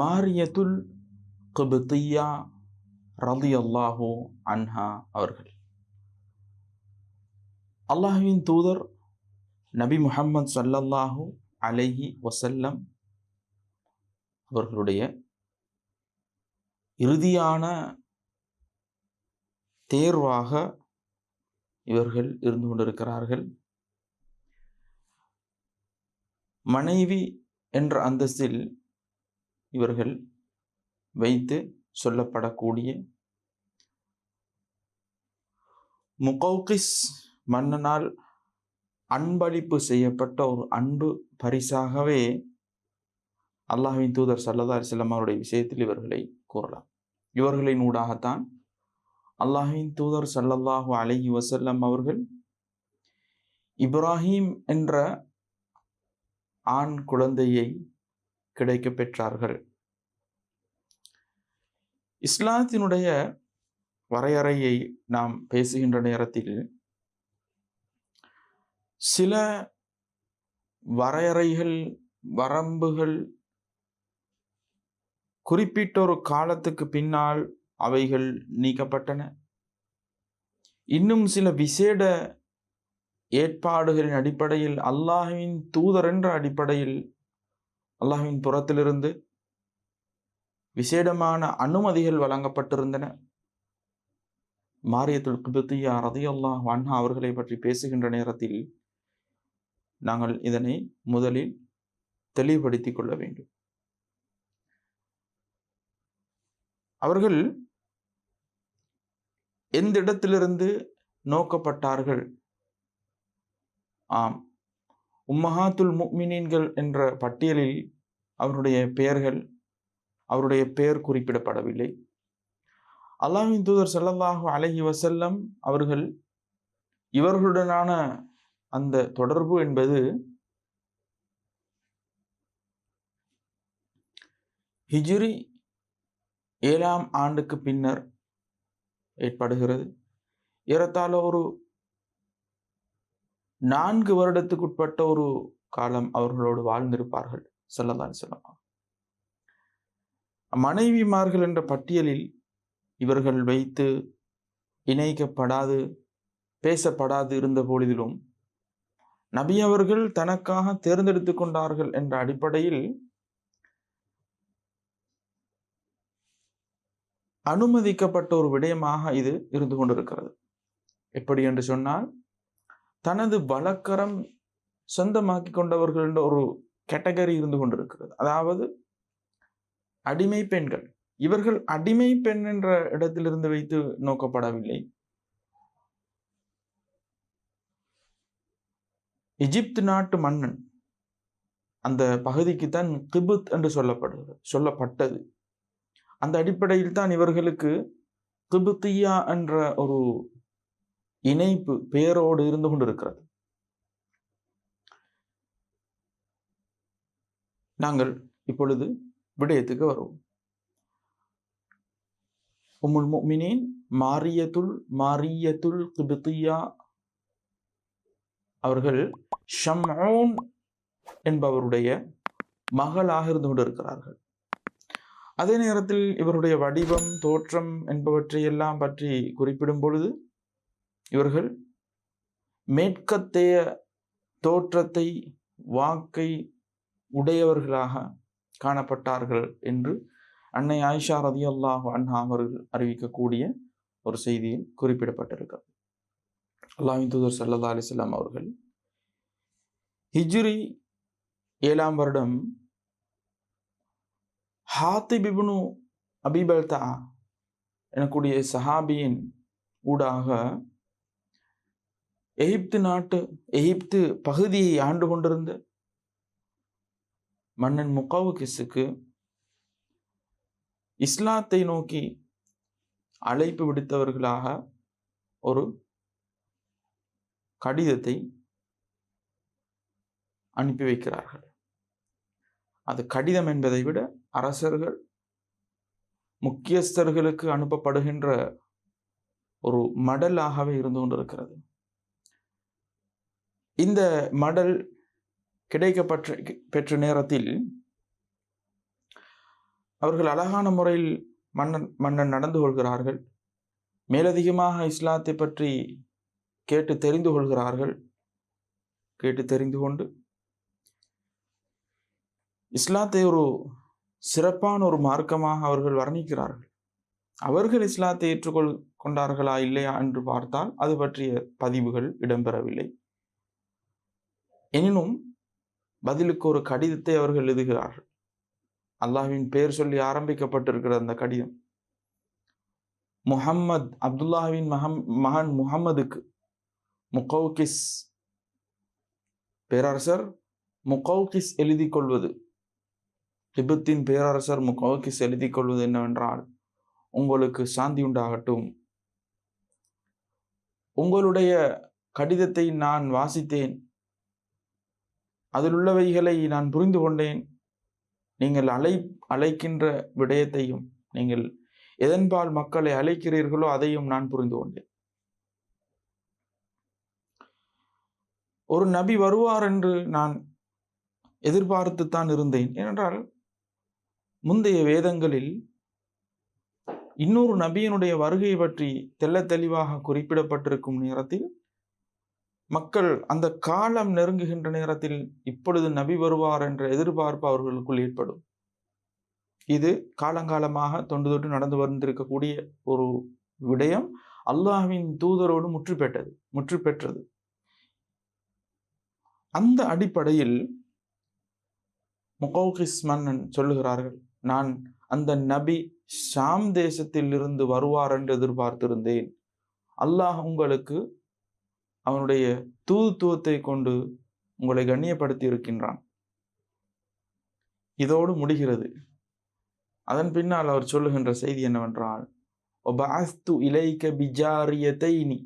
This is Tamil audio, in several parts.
மாரியத்துல் குபுத்தியா ரலியல்லாஹு அன்ஹா அவர்கள். அல்லாஹுவின் தூதர் நபி முஹம்மது சல்லல்லாஹூ அலைஹி வசல்லம் அவர்களுடைய இறுதியான தேர்வாக இவர்கள் இருந்து கொண்டிருக்கிறார்கள். மனைவி என்ற அந்தஸ்தில் இவர்கள் வைத்து சொல்லப்படக்கூடிய முகௌகிஸ் மன்னனால் அன்பளிப்பு செய்யப்பட்ட ஒரு அன்பு பரிசாகவே அல்லாஹின் தூதர் சல்லதா அலிஸ்லாம் அவருடைய விஷயத்தில் இவர்களை கூறலாம். இவர்களின் ஊடாகத்தான் அல்லாஹின் தூதர் சல்லல்லாஹு அலஹி வசல்லம் அவர்கள் இப்ராஹிம் என்ற ஆண் குழந்தையை கிடைக்க பெற்றார்கள். இஸ்லாத்தினுடைய வரையறையை நாம் பேசுகின்ற நேரத்தில் சில வரையறைகள் வரம்புகள் குறிப்பிட்ட ஒரு காலத்துக்கு பின்னால் அவைகள் நீக்கப்பட்டன. இன்னும் சில விசேட ஏற்பாடுகளின் அடிப்படையில் அல்லாஹுவின் தூதர் என்ற அடிப்படையில் அல்லாஹின் புறத்திலிருந்து விசேடமான அனுமதிகள் வழங்கப்பட்டிருந்தன. மாரியத்துல் குபத்தியா ரதியல்லாஹ் வண்ணா அவர்களை பற்றி பேசுகின்ற நேரத்தில் நாங்கள் இதனை முதலில் தெளிவுபடுத்திக் கொள்ள வேண்டும். அவர்கள் எந்த இடத்திலிருந்து நோக்கப்பட்டார்கள்? ஆம். உம்மஹாத்துல் முக்மினீன்கள் என்ற பட்டியலில் அவருடைய பெயர்கள் அவருடைய பெயர் குறிப்பிடப்படவில்லை. அல்லாஹின் தூதர் ஸல்லல்லாஹு அலைஹி வசல்லம் அவர்கள் இவர்களுடனான அந்த தொடர்பு என்பது ஹிஜ்ரி ஏழாம் ஆண்டுக்கு பின்னர் ஏற்படுகிறது. ஏறத்தாழ ஒரு நான்கு வருடத்துக்குட்பட்ட ஒரு காலம் அவர்களோடு வாழ்ந்திருப்பார்கள். செல்லதான் செல்லலாம் மனைவிமார்கள் என்ற பட்டியலில் இவர்கள் வைத்து இணைக்கப்படாது பேசப்படாது இருந்த பொழுதிலும் நபி அவர்கள் தனக்காக தேர்ந்தெடுத்து கொண்டார்கள் என்ற அடிப்படையில் அனுமதிக்கப்பட்ட ஒரு விடயமாக இது இருந்து கொண்டிருக்கிறது. எப்படி என்று சொன்னால் தனது வழக்கரம் சொந்தமாக்கி கொண்டவர்கள் என்ற ஒரு கேட்டகரி இருந்து கொண்டிருக்கிறது. அதாவது அடிமை பெண்கள். இவர்கள் அடிமை பெண் என்ற இடத்திலிருந்து வைத்து நோக்கப்படவில்லை. எஜிப்து நாட்டு மன்னன் அந்த பகுதிக்கு தான் கிபுத் என்று சொல்லப்படுகிறது சொல்லப்பட்டது. அந்த அடிப்படையில் தான் இவர்களுக்கு கிபுத்தியா என்ற ஒரு இணைப்பு பெயரோடு இருந்து கொண்டிருக்கிறது. நாங்கள் இப்பொழுது விடயத்துக்கு வருவோம். உம்முல் முஃமினீன் மாரியத்துல் மாரியத்துல் கிபித்தியா அவர்கள் ஷம்ஊன் என்பவருடைய மகளாக இருந்து கொண்டிருக்கிறார்கள். அதே நேரத்தில் இவருடைய வடிவம் தோற்றம் என்பவற்றை எல்லாம் பற்றி குறிப்பிடும் பொழுது இவர்கள் மேற்கத்தைய தோற்றத்தை வாக்கை உடையவர்களாக காணப்பட்டார்கள் என்று அன்னை ஆயிஷா ரதி அல்லாஹ் அண்ணா அவர்கள் அறிவிக்கக்கூடிய ஒரு செய்தியில் குறிப்பிடப்பட்டிருக்கிறது. அல்லாஹின் தூதர் சல்லா அலிஸ்லாம் அவர்கள் ஹிஜ்ரி ஏழாம் வருடம் ஹாத்தி பிபுனு அபிபல்தா எனக்கூடிய சஹாபியின் ஊடாக எகிப்து நாட்டு எகிப்து பகுதியை ஆண்டு கொண்டிருந்த மன்னன் முகாவுகிஸுக்கு இஸ்லாத்தை நோக்கி அழைப்பு விடுத்தவர்களாக ஒரு கடிதத்தை அனுப்பி வைக்கிறார்கள். அது கடிதம் என்பதை விட அரசர்கள் முக்கியஸ்தர்களுக்கு அனுப்பப்படுகின்ற ஒரு மடலாகவே இருந்து கொண்டிருக்கிறது. இந்த மடல் கிடைக்கப்பற்ற பெற்ற நேரத்தில் அவர்கள் அழகான முறையில் மன்னன் மன்னன் நடந்து கொள்கிறார்கள். மேலதிகமாக இஸ்லாத்தை பற்றி கேட்டு தெரிந்து கொள்கிறார்கள். கேட்டு தெரிந்து கொண்டு இஸ்லாத்தை ஒரு சிறப்பான ஒரு மார்க்கமாக அவர்கள் வர்ணிக்கிறார்கள். அவர்கள் இஸ்லாத்தை ஏற்றுக்கொள் கொண்டார்களா இல்லையா என்று பார்த்தால் அது பற்றிய பதிவுகள் இடம்பெறவில்லை. எனினும் பதிலுக்கு ஒரு கடிதத்தை அவர்கள் எழுதுகிறார்கள். அல்லாஹ்வின் பெயர் சொல்லி ஆரம்பிக்கப்பட்டிருக்கிற அந்த கடிதம். முஹம்மத் அப்துல்லாஹின் மகம் மகன் முகம்மதுக்கு முகௌகிஸ் பேரரசர் முகௌகிஸ் எழுதி கொள்வது. திபெத்தின் பேரரசர் முகௌகிஸ் எழுதி கொள்வது என்னவென்றால் உங்களுக்கு சாந்தி உண்டாகட்டும். உங்களுடைய கடிதத்தை நான் வாசித்தேன். அதில் உள்ளவைகளை நான் புரிந்து கொண்டேன். நீங்கள் அழை அழைக்கின்ற விடயத்தையும் நீங்கள் எதன்பால் மக்களை அழைக்கிறீர்களோ அதையும் நான் புரிந்து கொண்டேன். ஒரு நபி வருவார் என்று நான் எதிர்பார்த்துத்தான் இருந்தேன். ஏனென்றால் முந்தைய வேதங்களில் இன்னொரு நபியினுடைய வருகை பற்றி தெள்ள தெளிவாக குறிப்பிடப்பட்டிருக்கும் நேரத்தில் மக்கள் அந்த காலம் நெருங்குகின்ற நேரத்தில் இப்பொழுது நபி வருவார் என்ற எதிர்பார்ப்பு அவர்களுக்குள் ஏற்படும். இது காலங்காலமாக தொண்டு தொட்டு நடந்து வந்திருக்கக்கூடிய ஒரு விடயம். அல்லாஹ்வின் தூதரோடு முற்று பெற்றது முற்று பெற்றது அந்த அடிப்படையில் முகௌகிஸ் மன்னன் சொல்லுகிறார்கள் நான் அந்த நபி ஷாம் தேசத்தில் இருந்து வருவார் என்று எதிர்பார்த்திருந்தேன். அல்லாஹ் உங்களுக்கு அவனுடைய தூதுத்துவத்தை கொண்டு உங்களை கண்ணியப்படுத்தி இருக்கின்றான் இதோடு முடிகிறது. அதன் பின்னால் அவர் சொல்லுகின்ற செய்தி என்னவென்றால் ஒபாஸ்து இலைக்க பிஜாரியத்தைனி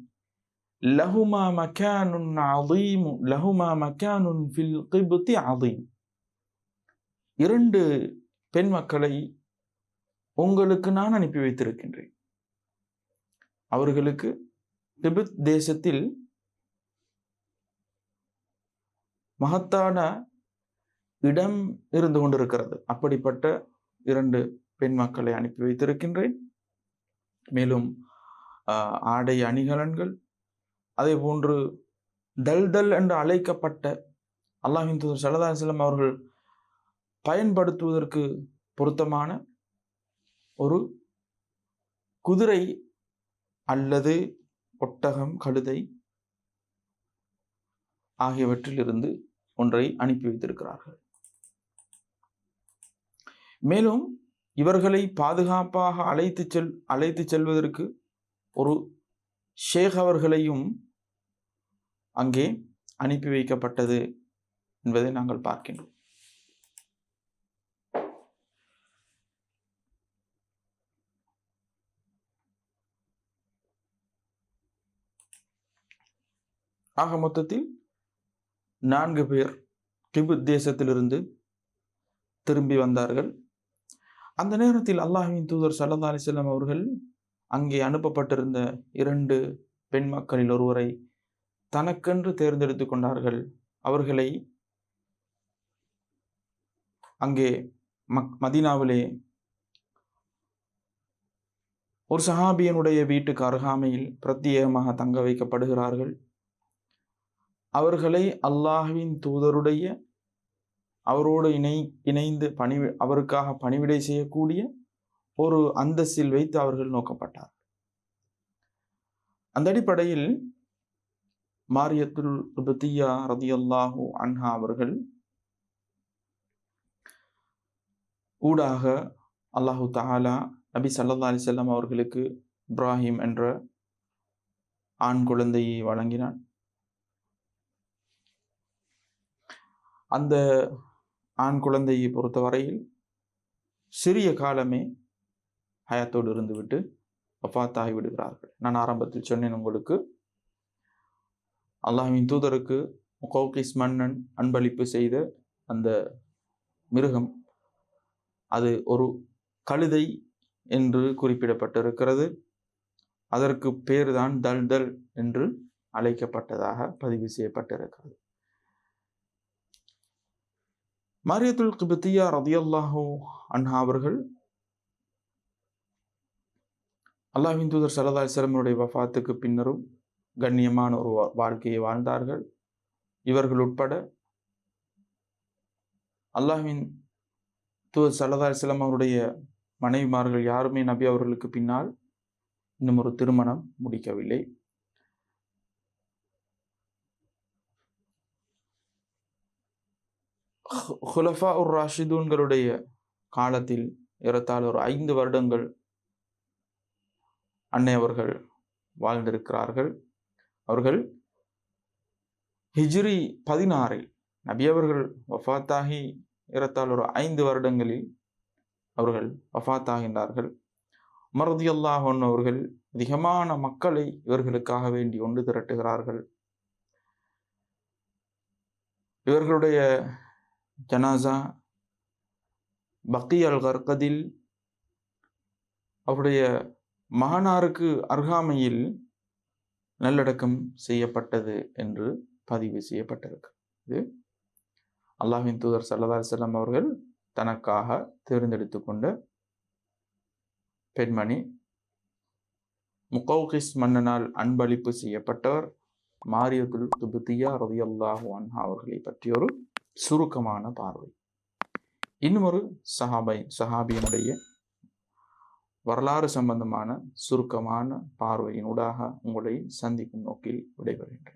லஹுமா மக்கானுன் அதீமு லஹுமா மக்கானுன் ஃபில் கிபுத்தி அதீம் இரண்டு பெண் மக்களை உங்களுக்கு நான் அனுப்பி வைத்திருக்கின்றேன். அவர்களுக்கு திபெத் தேசத்தில் மகத்தான இடம் இருந்து கொண்டிருக்கிறது. அப்படிப்பட்ட இரண்டு பெண் மக்களை அனுப்பி வைத்திருக்கின்றேன். மேலும் ஆடை அணிகலன்கள் அதே போன்று தல்தல் என்று அழைக்கப்பட்ட அல்லாஹின் தூதர் சல்லா செல்லம் அவர்கள் பயன்படுத்துவதற்கு பொருத்தமான ஒரு குதிரை அல்லது ஒட்டகம் கழுதை ஆகியவற்றிலிருந்து ஒன்றை அனுப்பி வைத்திருக்கிறார்கள். மேலும் இவர்களை பாதுகாப்பாக அழைத்து செல் அழைத்து செல்வதற்கு ஒரு ஷேக் அவர்களையும் அங்கே அனுப்பி வைக்கப்பட்டது என்பதை நாங்கள் பார்க்கின்றோம். ஆக மொத்தத்தில் நான்கு பேர் திபுத் தேசத்திலிருந்து திரும்பி வந்தார்கள். அந்த நேரத்தில் அல்லாஹின் தூதர் சல்லா அலிசல்லாம் அவர்கள் அங்கே அனுப்பப்பட்டிருந்த இரண்டு பெண் மக்களில் ஒருவரை தனக்கென்று தேர்ந்தெடுத்து கொண்டார்கள். அவர்களை அங்கே மக் மதீனாவிலே ஒரு சஹாபியனுடைய வீட்டுக்கு அருகாமையில் பிரத்யேகமாக தங்க வைக்கப்படுகிறார்கள். அவர்களை அல்லாஹ்வின் தூதருடைய அவரோடு இணை இணைந்து பணி அவருக்காக பணிவிடை செய்யக்கூடிய ஒரு அந்தஸ்தில் வைத்து அவர்கள் நோக்கப்பட்டார் அந்த அடிப்படையில் மாரியத்துல் ருபத்தியா ரதியல்லாஹு அன்ஹா அவர்கள் ஊடாக அல்லாஹு தஹாலா நபி சல்லா அலிசல்லாம் அவர்களுக்கு இப்ராஹிம் என்ற ஆண் குழந்தையை வழங்கினான். அந்த ஆண் குழந்தையை பொறுத்தவரையில் சிறிய காலமே ஹயாத்தோடு இருந்துவிட்டு வஃபாத்தாகி விடுகிறார்கள். நான் ஆரம்பத்தில் சொன்னேன் உங்களுக்கு அல்லாஹின் தூதருக்கு கோகிஸ் மன்னன் அன்பளிப்பு செய்த அந்த மிருகம் அது ஒரு கழுதை என்று குறிப்பிடப்பட்டிருக்கிறது. அதற்கு பேர்தான் தல்தல் என்று அழைக்கப்பட்டதாக பதிவு செய்யப்பட்டிருக்கிறது. மரியத்துல் கிபத்தியா ரதியல்லாஹூ அன்ஹா அவர்கள் அல்லாஹின் தூதர் சரதா சிரமனுடைய வஃபாத்துக்கு பின்னரும் கண்ணியமான ஒரு வாழ்க்கையை வாழ்ந்தார்கள். இவர்கள் உட்பட அல்லாஹின் தூதர் சரதா சிலம் அவருடைய மனைவிமார்கள் யாருமே நபி அவர்களுக்கு பின்னால் இன்னும் ஒரு திருமணம் முடிக்கவில்லை. ஹுலஃபா உர் ராஷிதூன்களுடைய காலத்தில் ஏறத்தாழ ஒரு ஐந்து வருடங்கள் அன்னை அவர்கள் வாழ்ந்திருக்கிறார்கள். அவர்கள் ஹிஜ்ரி பதினாறில் நபி அவர்கள் வஃபாத்தாகி ஏறத்தாழ ஒரு ஐந்து வருடங்களில் அவர்கள் வஃத்தாகின்றார்கள். மருதியல்லாஹ் அவர்கள் அதிகமான மக்களை இவர்களுக்காக வேண்டி ஒன்று திரட்டுகிறார்கள். இவர்களுடைய ஜனாசா பக்கி அல் கர்கதில் அவருடைய மகனாருக்கு அருகாமையில் நல்லடக்கம் செய்யப்பட்டது என்று பதிவு செய்யப்பட்டிருக்கு இது அல்லாஹின் தூதர் சல்லா செல்லம் அவர்கள் தனக்காக தேர்ந்தெடுத்து கொண்ட பெண்மணி முகௌகிஸ் மன்னனால் அன்பளிப்பு செய்யப்பட்டவர் மாரியதுல் துபுத்தியா ரதியல்லாஹு அன்ஹா அவர்களை பற்றிய ஒரு சுருக்கமான பார்வை. இன்னும் ஒரு சஹாபை சஹாபியினுடைய வரலாறு சம்பந்தமான சுருக்கமான பார்வையினூடாக உங்களை சந்திக்கும் நோக்கில் விடைபெறுகின்றேன்.